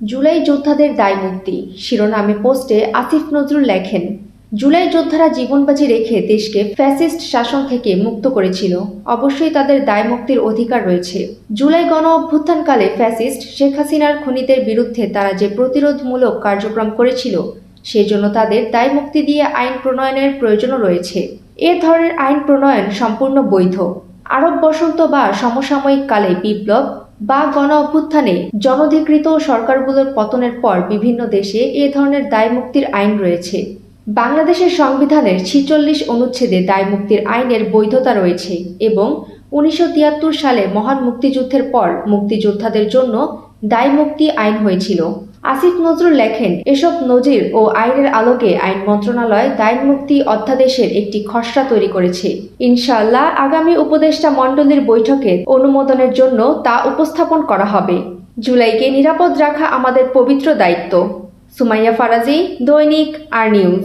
জুলাই যোদ্ধাদের দায় মুক্তি। শিরোনামে পোস্টে আসিফ নজরুল লেখেন, জুলাই যোদ্ধারা জীবনবাজি রেখে দেশকে ফ্যাসিস্ট শাসন থেকে মুক্ত করেছিল। অবশ্যই তাদের দায় মুক্তির অধিকার রয়েছে। জুলাই গণ অভ্যুত্থানকালে ফ্যাসিস্ট শেখ হাসিনার খুনিদের বিরুদ্ধে তারা যে প্রতিরোধমূলক কার্যক্রম করেছিল, সেজন্য তাদের দায় মুক্তি দিয়ে আইন প্রণয়নের প্রয়োজনও রয়েছে। এ ধরনের আইন প্রণয়ন সম্পূর্ণ বৈধ। আরব বসন্ত বা সমসাময়িক কালে বিপ্লব বা গণ অভ্যুত্থানে জনধিকৃত সরকারগুলোর পতনের পর বিভিন্ন দেশে এ ধরনের দায় মুক্তির আইন রয়েছে। বাংলাদেশের সংবিধানের ছিচল্লিশ অনুচ্ছেদে দায় মুক্তির আইনের বৈধতা রয়েছে এবং উনিশশো তিয়াত্তর সালে মহান মুক্তিযুদ্ধের পর মুক্তিযোদ্ধাদের জন্য দায় মুক্তি আইন হয়েছিল। আসিফ নজরুল লেখেন, এসব নজির ও আইনের আলোকে আইন মন্ত্রণালয় দায়ন মুক্তি অধ্যাদেশের একটি খসড়া তৈরি করেছে। ইনশাআল্লাহ আগামী উপদেষ্টা মণ্ডলীর বৈঠকে অনুমোদনের জন্য তা উপস্থাপন করা হবে। জুলাইকে নিরাপদ রাখা আমাদের পবিত্র দায়িত্ব। সুমাইয়া ফারাজি, দৈনিক আর নিউজ।